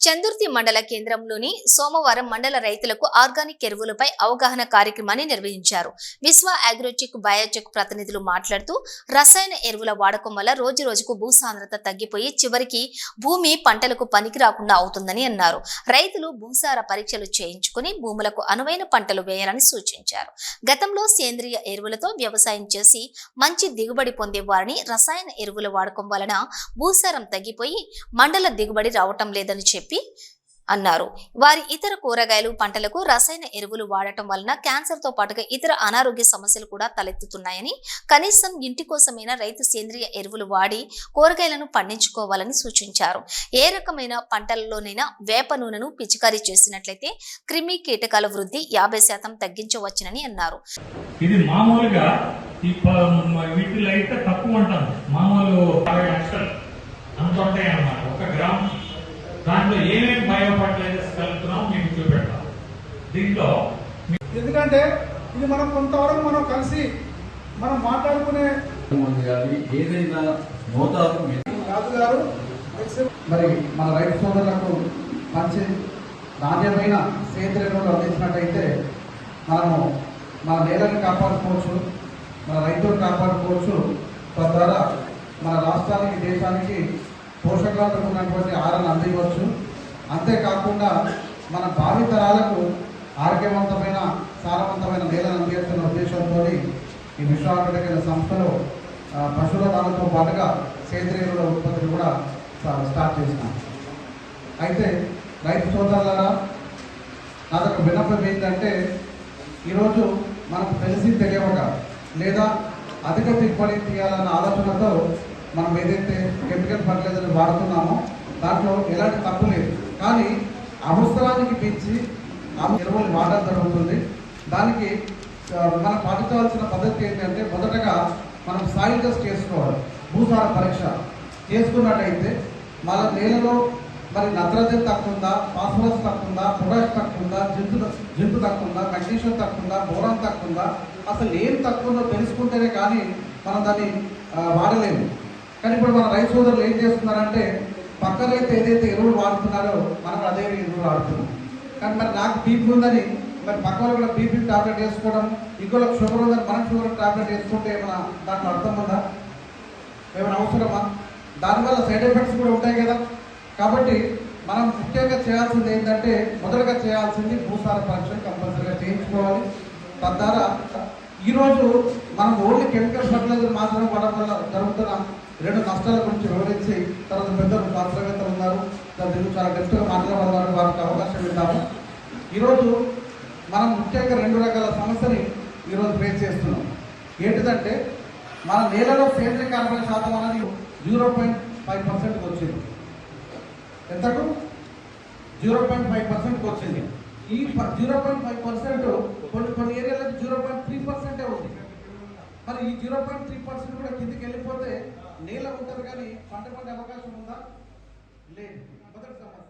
చందుర్తి మండల కేంద్రంలోని సోమవారం మండల రైతులకు ఆర్గానిక్ ఎరువులపై అవగాహన కార్యక్రమాన్ని నిర్వహించారు. విశ్వ అగ్రోచెక్ బయోచెక్ ప్రతినిధులు మాట్లాడుతూ రసాయన ఎరువుల వాడకం వల్ల రోజు రోజుకు భూసాంద్రత తగ్గిపోయి చివరికి భూమి పంటలకు పనికి రాకుండా అవుతుందని అన్నారు. రైతులు భూసార పరీక్షలు చేయించుకుని భూములకు అనువైన పంటలు వేయాలని సూచించారు. గతంలో సేంద్రియ ఎరువులతో వ్యవసాయం చేసి మంచి దిగుబడి పొందేవారని రసాయన ఎరువుల వాడకం వలన భూసారం తగ్గిపోయి మండల దిగుబడి రావటం లేదని చెప్పి అన్నారు. వారి ఇతర కూరగాయలు పంటలకు రసాయన ఎరువులు వాడటం వలన క్యాన్సర్తో పాటుగా ఇతర అనారోగ్య సమస్యలు కూడా తలెత్తుతున్నాయని కనీసం ఇంటి కోసమైనా రైతు సేంద్రియ ఎరువులు వాడి కూరగాయలను పండించుకోవాలని సూచించారు. ఏ రకమైన పంటలలోనైనా వేప నూనెను పిచికారీ చేసినట్లయితే క్రిమి కీటకాల వృద్ధి యాభై శాతం తగ్గించవచ్చునని అన్నారు. ఇది మామూలుగా వీటిలో అయితే తక్కువ మామూలు అంత ఉంటాయి అన్నమాట. ఒక గ్రామ్ దాంట్లో ఏమేమి ఫర్టిలైజర్స్ కలుపుతున్నాం మీకు చూపెడతాం. దీంట్లో ఎందుకంటే ఇది మనం కొంతవరకు మనం కలిసి మనం మాట్లాడుకునే ఏదైనా మోతాదు మీ- రాజు గారు మరి మన రైతు సోదరులకు మంచి నాణ్యమైన సేంద్రియ ఎరువులు అందించినట్టయితే మనము మన నేలని కాపాడుకోవచ్చు మన రైతులను కాపాడుకోవచ్చు. తద్వారా మన రాష్ట్రానికి దేశానికి పోషకాలకు ఉన్నటువంటి ఆహారాన్ని అందివచ్చు అంతేకాకుండా మన భావి తరాలకు ఆరోగ్యవంతమైన సారవంతమైన నేలను అందిస్తున్న ఉద్దేశంతో ఈ విశ్వాసమైన సంస్థలో పశువుల దానంతో పాటుగా సేంద్రియ ఎరువుల ఉత్పత్తిని కూడా స్టార్ట్ చేసినాం. అయితే రైతు సోదరులారా నాదొక విన్నపం ఏంటంటే ఈరోజు మనకు తెలిసి తెలియక లేదా అధిక దిగుబడి తీయాలన్న ఆలోచనతో మనం ఏదైతే కెమికల్ ఫర్టిలైజర్ వాడుతున్నామో దాంట్లో ఎలాంటి తప్పు లేదు. కానీ అవసరానికి మించి ఎరువులు వాడడం జరుగుతుంది. దానికి మనం పాటించవలసిన పద్ధతి ఏంటంటే మొదటగా మనం సాయిల్ టెస్ట్ చేసుకోవాలి. భూసార పరీక్ష చేసుకున్నట్టయితే మన నేలలో మరి నత్రజని తక్కువందా ఫాస్ఫరస్ తక్కువందా పొటాష్ తక్కువ ఉందా జింతు జింతు తక్కువందా మెగ్నీషియం తక్కువ ఉందా బోరాన్ అసలు ఏం తక్కువందో తెలుసుకుంటేనే కానీ మనం దాన్ని వాడలేము. కానీ ఇప్పుడు మన రైతు సోదరులు ఏం చేస్తున్నారంటే పక్క రైతు ఏదైతే ఎరువులు వాడుతున్నారో మనం అదే ఎరువులు వాడుతున్నాం కానీ మరి నాకు బీపీ ఉందని మరి పక్క వాళ్ళు కూడా బీపీ టాబ్లెట్ వేసుకోవడం ఇంకోళ్ళకి షుగర్ ఉందని మనం షుగర్ టాబ్లెట్ వేసుకుంటే ఏమైనా దాంట్లో అర్థం ఉందా? ఏమైనా అవసరమా? దానివల్ల సైడ్ ఎఫెక్ట్స్ కూడా ఉంటాయి కదా. కాబట్టి మనం ముఖ్యంగా చేయాల్సింది ఏంటంటే మొదటగా చేయాల్సింది భూసార పరీక్ష కంపల్సరీగా చేయించుకోవాలి. తద్వారా ఈరోజు మనం ఓన్లీ కెమికల్ ఫర్టిలైజర్ మాత్రమే వాడడం వల్ల జరుగుతున్న రెండు నష్టాల గురించి వివరించి తర్వాత పెద్దలు శాస్త్రవేత్తలు ఉన్నారు. దాని గురించి చాలా గట్టిగా మాట్లాడగలరు వారికి అవకాశం ఇద్దాము. ఈరోజు మనం ముఖ్యంగా రెండు రకాల సమస్యని ఈరోజు ఫేస్ చేస్తున్నాం. ఏంటిదంటే మన నేలలో సేంద్రియ కార్బన్ శాతం అనేది జీరో పాయింట్ ఫైవ్ పర్సెంట్కి వచ్చింది. ఎంతకు? జీరో పాయింట్ ఫైవ్ పర్సెంట్కి వచ్చింది. ఈ జీరో పాయింట్ ఫైవ్ పర్సెంట్ కొన్ని కొన్ని ఏరియాలకు జీరో పాయింట్ త్రీ పర్సెంటే ఉంది. మరి ఈ జీరో పాయింట్ త్రీ పర్సెంట్ కూడా కిందికి నీళ్ళ ఉంటుంది కానీ పంట పండే అవకాశం ఉందా? లేదు. మొదటి సమస్య.